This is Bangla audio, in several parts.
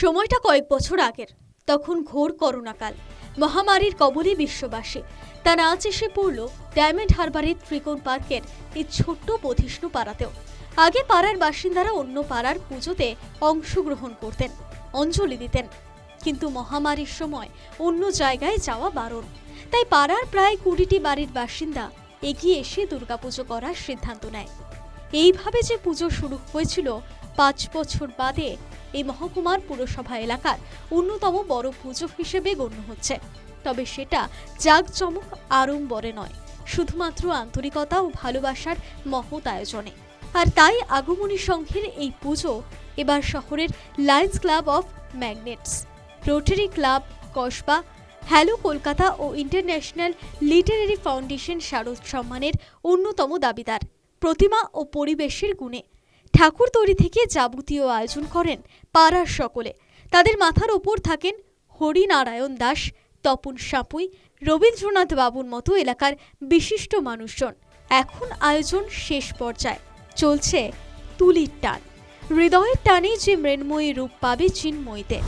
সময়টা কয়েক বছর আগের। তখন ঘোর করোনাকাল মহামারীর কবলে বিশ্ববাসী। তার আজ এসে পড়ল ডায়মন্ড হারবারের ত্রিকোণ পার্কের এই ছোট্ট বধিষ্ণু পাড়াতেও। আগে পাড়ার বাসিন্দারা অন্য পাড়ার পুজোতে অংশগ্রহণ করতেন, অঞ্জলি দিতেন। কিন্তু মহামারীর সময় অন্য জায়গায় যাওয়া বারণ। তাই পাড়ার প্রায় কুড়িটি বাড়ির বাসিন্দা এগিয়ে এসে দুর্গাপুজো করার সিদ্ধান্ত নেয়। এইভাবে যে পুজো শুরু হয়েছিল পাঁচ বছর বাদে এই মহকুমার পুরসভা এলাকার অন্যতম বড় পুজো হিসেবে গণ্য হচ্ছে। তবে সেটা জাঁকজমক আড়ম্বরে নয়, শুধুমাত্র আন্তরিকতা ও ভালোবাসার মহৎ আয়োজনে। আর তাই আগমনী সংঘের এই পুজো এবার শহরের Lions Club of Magnets, Rotary Club, Kasba, Hello Kolkata O international literary foundation শারদ সম্মানের অন্যতম দাবিদার। প্রতিমা ও পরিবেশের গুণে ঠাকুর তৈরি থেকে যাবতীয় আয়োজন করেন পাড়ার সকলে। তাদের মাথার ওপর থাকেন হরিনারায়ণ দাস, তপন সাপুই, রবীন্দ্রনাথ বাবুর মতো এলাকার বিশিষ্ট মানুষজন। এখন আয়োজন শেষ পর্যায়ে। চলছে তুলির টান। হৃদয়ের টানে যে মৃন্ময়ী রূপ পাবে চিন্ময়ীতে।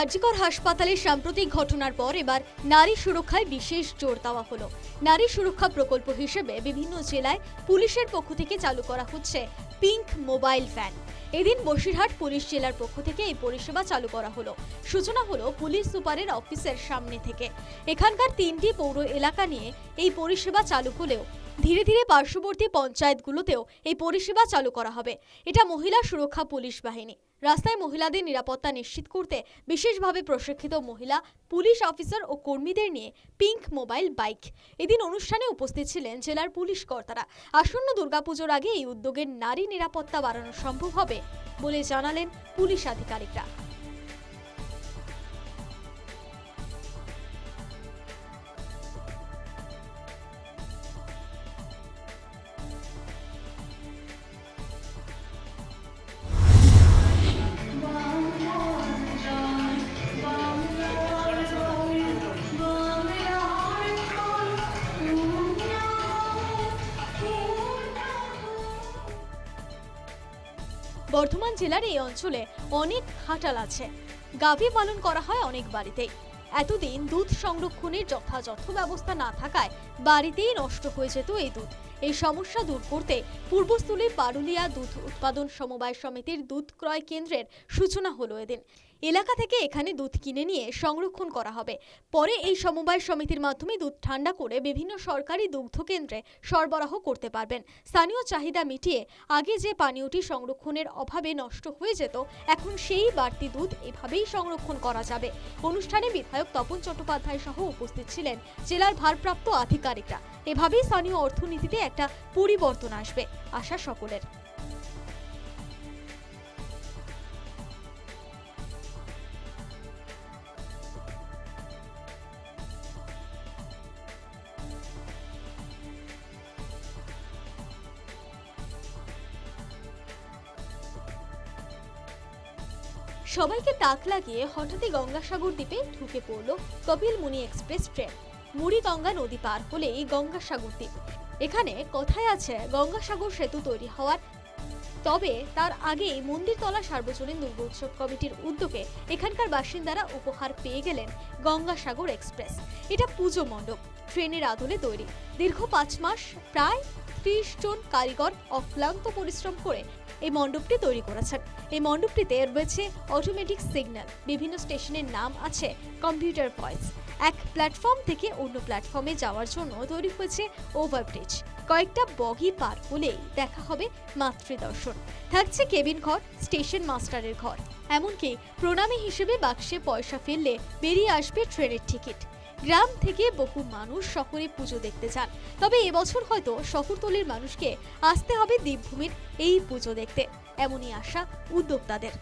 আরজিকর হাসপাতালে সাম্প্রতিক ঘটনার পর এবার নারী সুরক্ষায় বিশেষ জোর দেওয়া হলো। নারী সুরক্ষা প্রকল্প হিসেবে বিভিন্ন জেলায় পুলিশের পক্ষ থেকে চালু করা হচ্ছে পিঙ্ক মোবাইল ভ্যান। এদিন বসিরহাট পুলিশ জেলার পক্ষ থেকে এই পরিষেবা চালু করা হলো। সূচনা হলো পুলিশ সুপারের অফিসের সামনে থেকে। এখানকার তিনটি পৌর এলাকা নিয়ে এই পরিষেবা চালু হলেও ধীরে ধীরে পার্শ্ববর্তী পঞ্চায়েতগুলোতেও এই পরিষেবা চালু করা হবে। এটা মহিলা সুরক্ষা পুলিশ বাহিনী। রাস্তায় মহিলাদের নিরাপত্তা নিশ্চিত করতে বিশেষভাবে প্রশিক্ষিত মহিলা, পুলিশ অফিসার ও কর্মীদের নিয়ে পিঙ্ক মোবাইল বাইক। এদিন অনুষ্ঠানে উপস্থিত ছিলেন জেলার পুলিশ কর্তারা। আসন্ন দুর্গাপুজোর আগে এই উদ্যোগের নারী নিরাপত্তা বাড়ানো সম্ভব হবে বলে জানালেন পুলিশ আধিকারিকরা। বর্ধমান জেলার এই অঞ্চলে অনেক হাটাল আছে। গাভী পালন করা হয় অনেক বাড়িতেই। এতদিন দুধ সংরক্ষণের যথাযথ ব্যবস্থা না থাকায় বাড়িতেই নষ্ট হয়ে যেত এই দুধ। এই সমস্যা দূর করতে পূর্বস্থলী পারুলিয়া দুধ উৎপাদন সমবায় সমিতির দুধ ক্রয় কেন্দ্রের সূচনা হলো এদিন। এলাকা থেকে এখানে দুধ কিনে নিয়ে সংরক্ষণ করা হবে। পরে এই সমবায় সমিতির মাধ্যমে দুধ ঠান্ডা করে বিভিন্ন সরকারি দুগ্ধ কেন্দ্রে সরবরাহ করতে পারবেন। স্থানীয় চাহিদা মিটিয়ে আগে যে পানীয়টি সংরক্ষণের অভাবে নষ্ট হয়ে যেত, এখন সেই বাড়তি দুধ এভাবেই সংরক্ষণ করা যাবে। অনুষ্ঠানে বিধায়ক তপন চট্টোপাধ্যায় সহ উপস্থিত ছিলেন জেলার ভারপ্রাপ্ত আধিকারিকরা। এভাবেই স্থানীয় অর্থনীতিতে একটা পরিবর্তন আসবে, আশা সকলের। সবাইকে তাক লাগিয়ে হঠাৎই গঙ্গাসাগর দ্বীপে ঢুকে পড়ল কপিল মুনি এক্সপ্রেস ট্রেন। মুড়িগঙ্গা নদী পার হলেই গঙ্গাসাগর দ্বীপ। এখানে কথায় আছে, গঙ্গাসাগর সেতু তৈরি হওয়ার। তবে তার আগেই মন্দিরতলা সার্বজনীন দুর্গোৎসব কমিটির উদ্যোগে এখানকার বাসিন্দারা উপহার পেয়ে গেলেন গঙ্গাসাগর এক্সপ্রেস। এটা পুজো মণ্ডপ, ট্রেনের আদলে তৈরি। দীর্ঘ পাঁচ মাস, প্রায় ত্রিশ জন কারিগর অক্লান্ত পরিশ্রম করে এই মণ্ডপটি তৈরি করেছেন। এই মণ্ডপটিতে রয়েছে অটোমেটিক সিগন্যাল বিভিন্ন স্টেশনের নাম আছে কম্পিউটার ভয়েস এক প্ল্যাটফর্ম থেকে অন্য প্ল্যাটফর্মে যাওয়ার জন্য তৈরি হয়েছে ওভারব্রিজ কয়েকটা বগি পার হলেই দেখা হবে মাতৃদর্শন। থাকছে কেবিন ঘর স্টেশন মাস্টারের ঘর। এমনকি প্রণামী হিসেবে বাক্সে পয়সা ফেললে বেরিয়ে আসবে ট্রেনের টিকিট গ্রাম থেকে বহু মানুষ শহরে পুজো দেখতে চান তবে এবছর হয়তো শহরতলির মানুষকে আসতে হবে দেবভূমির এই পুজো দেখতে। এমনই আশা উদ্যোক্তাদের।